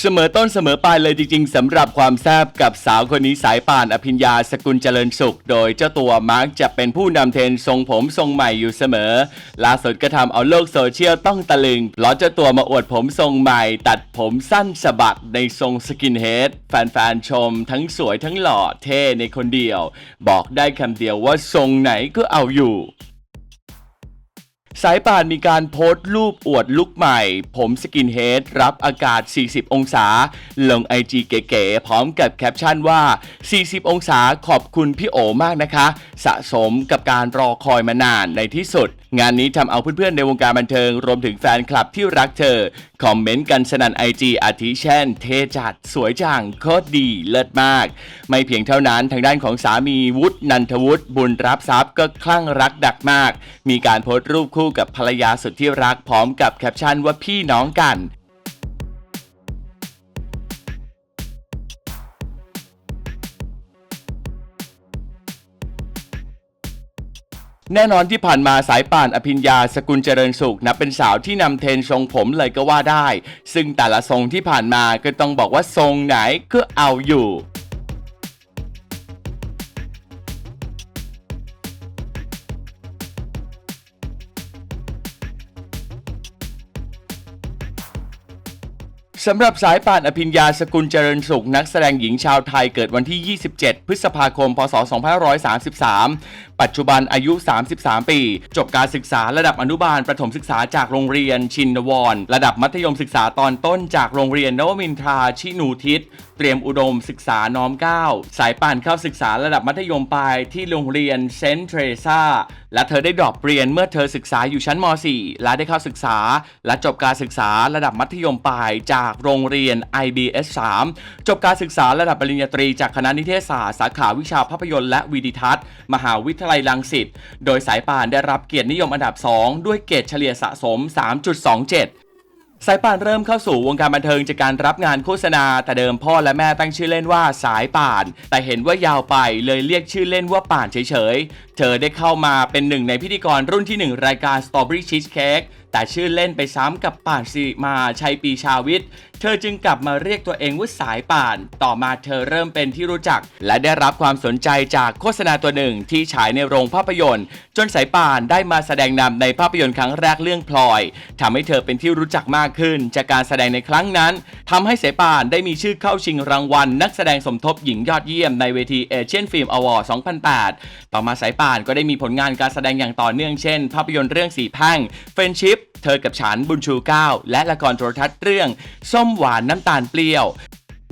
เสมอต้นเสมอปลายเลยจริงๆสำหรับความแซบกับสาวคนนี้สายป่านอภิญญาสกุลเจริญสุข โดยเจ้าตัวมักจะเป็นผู้นำเทรนทรงผมทรงใหม่อยู่เสมอล่าสุดก็ทำเอาโลกโซเชียลต้องตะลึงเพราะเจ้าตัวมาอวดผมทรงใหม่ ตัดผมสั้นสะบัดในทรงสกินเฮดแฟนๆชมทั้งสวยทั้งหล่อเท่ในคนเดียว บอกได้คำเดียวว่าทรงไหนก็เอาอยู่ สายป่านมีการโพสต์รูปอวดลุคใหม่ ผมสกินเฮดรับอากาศ 40 องศา ลงไอจีเก๋ๆพร้อมกับแคปชั่นว่า 40 องศาขอบคุณพี่โอมากนะคะ สะสมกับการรอคอยมานานในที่สุด งานนี้ทำเอาเพื่อนๆในวงการบันเทิง รวมถึงแฟนคลับที่รักเธอ คอมเมนต์กันสนั่นไอจีอาทิเช่น เทจัด สวยจังโคตรดีเลิศมาก ไม่เพียงเท่านั้นทางด้านของสามีวุฒินันทวุฒิบุญรับทรัพย์ก็คลั่งรักดักมาก มีการโพสต์รูปคู่กับภรรยาสุดที่รักพร้อมกับแคปชั่นว่าพี่น้องกันแน่นอนที่ผ่านมาสายป่านอภิญญาสกุลเจริญสุขนับเป็นสาวที่นำเทรนทรงผมเลยก็ว่าได้ ซึ่งแต่ละทรงที่ผ่านมาก็ต้องบอกว่าทรงไหนก็เอาอยู่ สำหรับสายป่านอภิญญาสกุลเจริญสุข นักแสดงหญิงชาวไทยเกิดวันที่ 27 พฤษภาคม พศ 2533 ปัจจุบันอายุ 33 ปี จบการศึกษาระดับอนุบาลประถมศึกษาจากโรงเรียนชินวร ระดับมัธยมศึกษาตอนต้นจากโรงเรียนนวมินทราชินูทิศ เตรียมอุดมศึกษาน้อมเก้าสายป่านเข้าศึกษาระดับมัธยมปลายที่โรงเรียนเซนเทรซา และเธอได้ดรอปเรียนเมื่อเธอศึกษาอยู่ชั้นม .4 และได้เข้าศึกษา และจบการศึกษาระดับมัธยมปลายจากโรงเรียน IBS 3 จบการศึกษาระดับปริญญาตรีจากคณะนิเทศศาสตร์สาขาวิชาภาพยนตร์และวิดิทัศน์ มหาวิทยาลัยรังสิต โดยสายป่านได้รับเกียรตินิยมอันดับ 2 ด้วยเกรดเฉลี่ยสะสม 3.27 สายป่านเริ่มเข้าสู่วงการบันเทิงจากการรับงานโฆษณา แต่เดิมพ่อและแม่ตั้งชื่อเล่นว่าสายป่าน แต่เห็นว่ายาวไปเลยเรียกชื่อเล่นว่าป่านเฉยๆ เธอได้เข้ามาเป็นหนึ่งในพิธีกรรุ่นที่ 1 รายการ Strawberry Cheesecake แต่ชื่อเล่นไปซ้ำกับป่านสิมาชัยปีชาวิทย์ เธอจึงกลับมาเรียกตัวเองว่าสายป่าน ต่อมาเธอเริ่มเป็นที่รู้จัก และได้รับความสนใจจากโฆษณาตัวหนึ่งที่ฉายในโรงภาพยนตร์ จนสายป่านได้มาแสดงนำในภาพยนตร์ครั้งแรกเรื่องพลอยทำให้เธอเป็นที่รู้จักมากขึ้น จากการแสดงในครั้งนั้นทำให้สายป่านได้มีชื่อเข้าชิงรางวัล นักแสดงสมทบหญิงยอดเยี่ยมในเวทีเอเชียนฟิล์มอวอร์ด2008 ต่อมาสายป่านก็ได้มีผลงานการแสดงอย่างต่อเนื่องเช่น ภาพยนตร์เรื่องสีแพ่งเฟนชิพ เธอกับฉันบุญชูเก้าและละครโทรทัศน์เรื่อง ส้มหวานน้ำตาลเปรี้ยว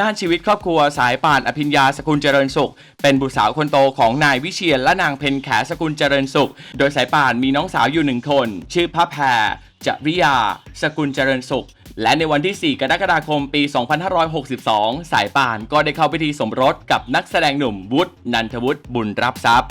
ด้านชีวิตครอบครัวสายป่านอภิญญาสกุลเจริญสุข เป็นบุตรสาวคนโตของนายวิเชียนและนางเพนแขสกุลเจริญสุข โดยสายป่านมีน้องสาวอยู่หนึ่งคน ชื่อพระแพรจริยา สกุลเจริญสุข และในวันที่ 4 กรกฎาคมปี 2562 สายป่านก็ได้เข้าพิธีสมรสกับนักแสดงหนุ่มวุฒินันทวุฒิบุญรับทรัพย์